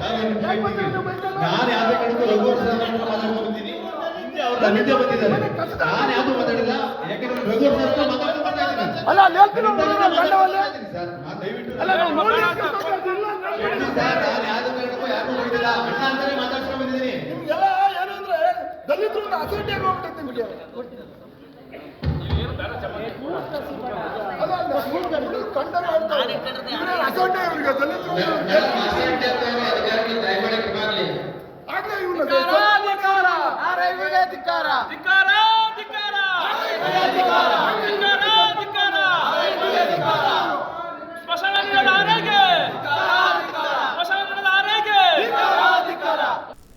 ನಾನು ಯಾವ್ದೇ ಕಾರಣಕ್ಕೂ ರಘು ಸರ್ ಹತ್ರ ಮಾತಾಡ್ಕೊಂಡು ಅವ್ರು ನನ್ನ ಬಂದಿದ್ದಾರೆ ನಾನು ಯಾವ್ದು ಮಾತಾಡಿಲ್ಲ ಯಾಕಂದ್ರೆ ರಘು ಸರ್ ಹತ್ರ ಮಾತಾಡ್ತಾ ಇದ್ದೀನಿ ಅಲ್ಲ. ಸರ್, ನಾನು ದಯವಿಟ್ಟು ಅಲ್ಲ ಸರ್, ನಾನು ಯಾವ್ದು ಕಾರಣಕ್ಕೂ ಯಾರಿಗೂ ಹೋಗಿದ್ದಿಲ್ಲ ಅಣ್ಣ ಅಂತಾನೆ ಮಾತಾಡ್ಸ್ಕೊಂಡು ಬಂದಿದ್ದೀನಿ ದಲಿತರನ್ನ ಅಸಡ್ಡೆ ಹೋಗ್ಬಿಟ್ಟೈತೆ ದಲಿತರು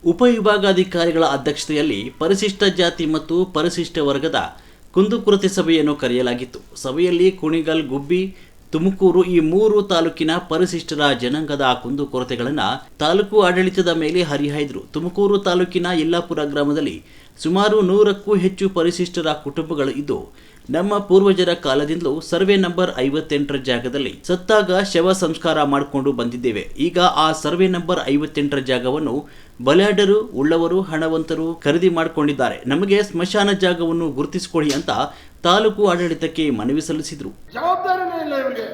ಉಪವಿಭಾಗಾಧಿಕಾರಿಗಳ ಅಧ್ಯಕ್ಷತೆಯಲ್ಲಿ ಪರಿಶಿಷ್ಟ ಜಾತಿ ಮತ್ತು ಪರಿಶಿಷ್ಟ ವರ್ಗದ ಕುಂದುಕೊರತೆ ಸಭೆಯನ್ನು ಕರೆಯಲಾಗಿತ್ತು. ಸಭೆಯಲ್ಲಿ ಕುಣಿಗಲ್ ಗುಬ್ಬಿ ತುಮಕೂರು ಈ ಮೂರು ತಾಲೂಕಿನ ಪರಿಶಿಷ್ಟರ ಜನಾಂಗದ ಕುಂದುಕೊರತೆಗಳನ್ನು ತಾಲೂಕು ಆಡಳಿತದ ಮೇಲೆ ಹರಿಹಾಯ್ದರು. ತುಮಕೂರು ತಾಲೂಕಿನ ಯಲ್ಲಾಪುರ ಗ್ರಾಮದಲ್ಲಿ ಸುಮಾರು ನೂರಕ್ಕೂ ಹೆಚ್ಚು ಪರಿಶಿಷ್ಟರ ಕುಟುಂಬಗಳು ಇದ್ದು, ನಮ್ಮ ಪೂರ್ವಜರ ಕಾಲದಿಂದಲೂ ಸರ್ವೆ ನಂಬರ್ ಐವತ್ತೆಂಟರ ಜಾಗದಲ್ಲಿ ಸತ್ತಾಗ ಶವ ಸಂಸ್ಕಾರ ಮಾಡಿಕೊಂಡು ಬಂದಿದ್ದೇವೆ. ಈಗ ಆ ಸರ್ವೆ ನಂಬರ್ ಐವತ್ತೆಂಟರ ಜಾಗವನ್ನು ಬಲಾಢ್ಯರು, ಉಳ್ಳವರು, ಹಣವಂತರು ಖರೀದಿ ಮಾಡಿಕೊಂಡಿದ್ದಾರೆ. ನಮಗೆ ಸ್ಮಶಾನ ಜಾಗವನ್ನು ಗುರುತಿಸಿಕೊಳ್ಳಿ ಅಂತ ತಾಲೂಕು ಆಡಳಿತಕ್ಕೆ ಮನವಿ ಸಲ್ಲಿಸಿದರು. ಜವಾಬ್ದಾರಿನೇ ಇಲ್ಲ ಇವ್ರಿಗೆ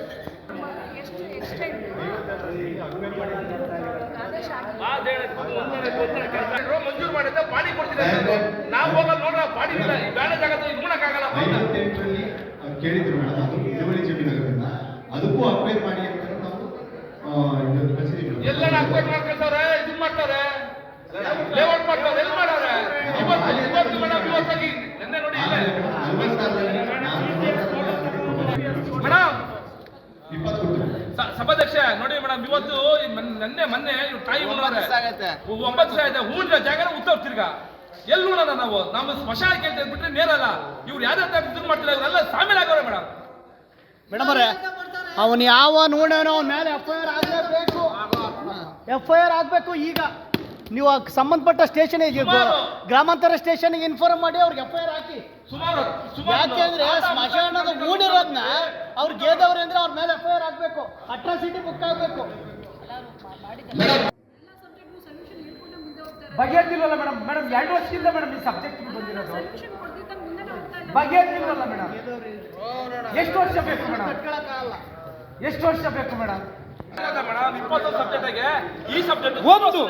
ಮಂಜೂರು ಮಾಡಿದ್ದ ಪಾಡಿ ಕೊಡ್ತಿದ್ದಾರೆ ನಾವು ಹೋಗೋದು ನೋಡ್ರ ಪಾಡಿ ಇಲ್ಲ ಬೇಡ ನೋಡಕ್ಕಾಗಲ್ಲ ಕೇಳಿದ್ರು ಮೇಡಮ್ ಅದು ಇಳುವರಿ ಅದಕ್ಕೂ ಅಪ್ಲೈ ಮಾಡಿ ಅಂತ ನಾವು ಆ, ಇದು ಕಳಿಸಿದ್ದೀವಿ ಎಲ್ಲ ಮಾಡ್ಕೊಳ್ತಾರೆ ಇದನ್ ಮಾಡ್ತಾರೆ. ಲೇಔಟ್ ಮಾಡ್ತಾರೆ ಎಲ್ಲಿ ಮಾಡಾರೆ ಇವತ್ತು ಇವತ್ತು ಮೇಡಮ್ ಇವತ್ತಾಗಿ ನಿನ್ನೆ ನೋಡಿ ಇಲ್ಲೇ ಮೇಡಮ್ ಇಪ್ಪತ್ತು ಕೊಡ್ತೀವಿ ಸ- ಸಭಾಧ್ಯಕ್ಷ ನೋಡಿ ಮೇಡಮ್ ಇವತ್ತು ನನ್ನೆ ಮೊನ್ನೆ- ನಿನ್ನೆ ತಾಯಿ ಒಂಬತ್ತು ಸಾವಿರ ಇದೆ ಊಟ ಜಾಗ ಉತ್ತರ ತಿರ್ಗ. ಎಲ್ಲಿ ನೋಡೋಣ ನಾವು. ನಮ್ಮ ಸ್ಮಶಾನ ಕೇಳ್ತಾ ಬಿಟ್ರೆ ನೇರಲ್ಲ ಇವ್ರು ಯಾವ್ದು ಇದು ಮಾಡ್ತಿಲ್ಲ ಇವರೆಲ್ಲ ಸಾಮೇಲೆ ಆಗವ್ರೆ ಮೇಡಮ್. ಮೇಡಮ್ ಅವರೇ ಅವನು ಯಾವ ನೋಡೋನೋ ಅವನ ಮೇಲೆ ಎಫ್ ಐ ಆರ್ ಆಗಲೇಬೇಕು. ಎಫ್ ಐ ಆರ್ ಆಗಬೇಕು ಈಗ. ನೀವು ಸಂಬಂಧಪಟ್ಟ ಸ್ಟೇಷನ್. ಗ್ರಾಮಾಂತರ ಸ್ಟೇಷನ್ಗೆ ಇನ್ಫಾರ್ಮ್ ಮಾಡಿ ಅವ್ರಿಗೆ ಎಫ್ ಐ ಆರ್ ಹಾಕಿ. ಸುಮಾರು ಯಾಕೆಂದ್ರೆ ಮೂಡಿರೋದ್ನ ಅವ್ರು ಗೆದ್ದವ್ರೆ ಅಂದ್ರೆ ಅವ್ರ ಮೇಲೆ ಎಫ್ ಐ ಆರ್ ಆಗಬೇಕು. ಅಟ್ರಾಸಿಟಿ ಬುಕ್ ಆಗಬೇಕು. ಬಗೆಹರ್ತಿಲ್ವಲ್ಲ ಮೇಡಮ್ ಮೇಡಮ್ ಎರಡು ವರ್ಷದಿಂದ ಮೇಡಮ್ ಈ ಸಬ್ಜೆಕ್ಟ್ ಬಂದಿರೋದು. ಬಗೆಹರ್ತಿಲ್ವಲ್ಲ ಮೇಡಮ್ ಎಷ್ಟು ವರ್ಷ ಬೇಕು ಮೇಡಮ್ ಎಷ್ಟು ವರ್ಷ ಬೇಕು ಮೇಡಮ್ ಮೇಡಮ್ ಇಪ್ಪತ್ತೊಂದು ಸಬ್ಜೆಕ್ಟ್ಗೆ ಈ ಸಬ್ಜೆಕ್ಟ್ ಒಂದು.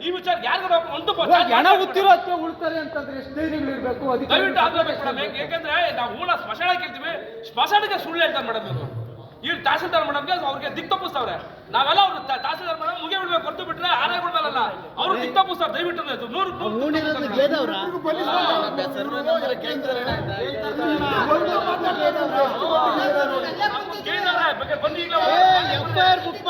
ಈ ವಿಚಾರ ಯಾರಿಗೂ ಒಂದು ಹಣ ಉತ್ತಿರೋ ಅಥವಾ ಉಳ್ತಾರೆ ಅಂತಂದ್ರೆ ಎಷ್ಟು ಧೈರ್ಯಗಳು ಇರಬೇಕು ದಯವಿಟ್ಟು ಆಗ್ಲೇಬೇಕು ಮೇಡಮ್ ಯಾಕಂದ್ರೆ ನಾವು ಊಳ ಸ್ಮಶಾನ ಕೇಳ್ತೀವಿ ಸ್ಮಶಾನಕ್ಕೆ ಸುಳ್ಳು ಹೇಳ್ತಾರೆ ಮೇಡಮ್ ಇವರು. ಇವ್ರು ತಹಸೀಲ್ದಾರ್ ಮೇಡಮ್ಗೆ ಅವ್ರಿಗೆ ದಿಕ್ ತಪ್ಪಿಸ್ತಾವ್ರೆ. ನಾವೆಲ್ಲ ಅವ್ರು ತಹಸೀಲ್ದಾರ್ ಮೇಡಮ್ ಮುಗಿ ಬಿಡ್ಬೇಕು ಹೊರತು ಬಿಟ್ರೆ ಆರೇ ಬಿಡ್ಮೇಲಲ್ಲ ಅವ್ರು ದಿಕ್ ತಪ್ಪಿಸ್ತಾರೆ ದಯವಿಟ್ಟು ಇದು. ನೂರು ಕೇಂದ್ರ ಮೂಡಿರೋದು ಗೇದವ್ರ எம்ஆர் புக்